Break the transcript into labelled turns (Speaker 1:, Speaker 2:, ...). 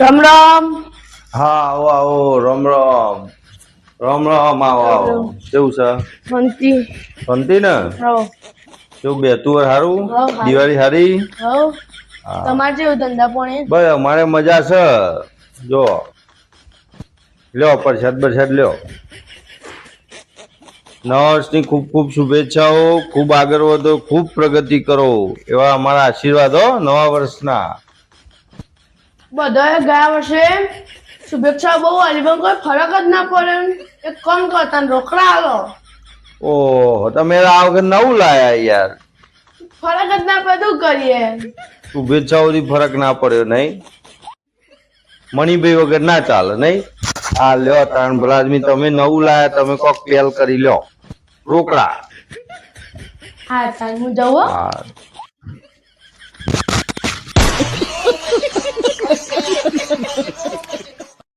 Speaker 1: રામ રામ.
Speaker 2: હા આવો આવો રામ રામ. રામ રામ આવો આવો. કેવું છે?
Speaker 1: શાંતિ.
Speaker 2: શાંતિ ને? કેવું બેતું હોય સારું દિવાળી સારી
Speaker 1: તમારે જેવું ધંધા પાણી?
Speaker 2: બસ અમારે મજા છે. જો. લ્યો પ્રસાદ પ્રસાદ લ્યો. નવા વર્ષની ખૂબ ખૂબ શુભેચ્છાઓ ખૂબ આગળ વધો ખૂબ પ્રગતિ કરો એવા અમારા આશીર્વાદ હો નવા વર્ષના.
Speaker 1: બધાએ ગયા વર્ષે શુભેચ્છા બહુ પણ કોઈ ફરક જ ના પડે. એક કામ કરતા રોકડા આવો
Speaker 2: ઓહો તમે આ વખત નવું લાયા યાર.
Speaker 1: ફરક જ ના પડે શું કરીએ?
Speaker 2: શુભેચ્છાઓથી ફરક ના પડ્યો નહીં. મણિભાઈ વગર ના ચાલે નહીં. આ લ્યો તારણ બ્રાજમી તમે નવું લાયા તમે કોક પેલ કરી લ્યો. રોકડા.
Speaker 1: હા તાન હું જઉં હો.
Speaker 2: હા.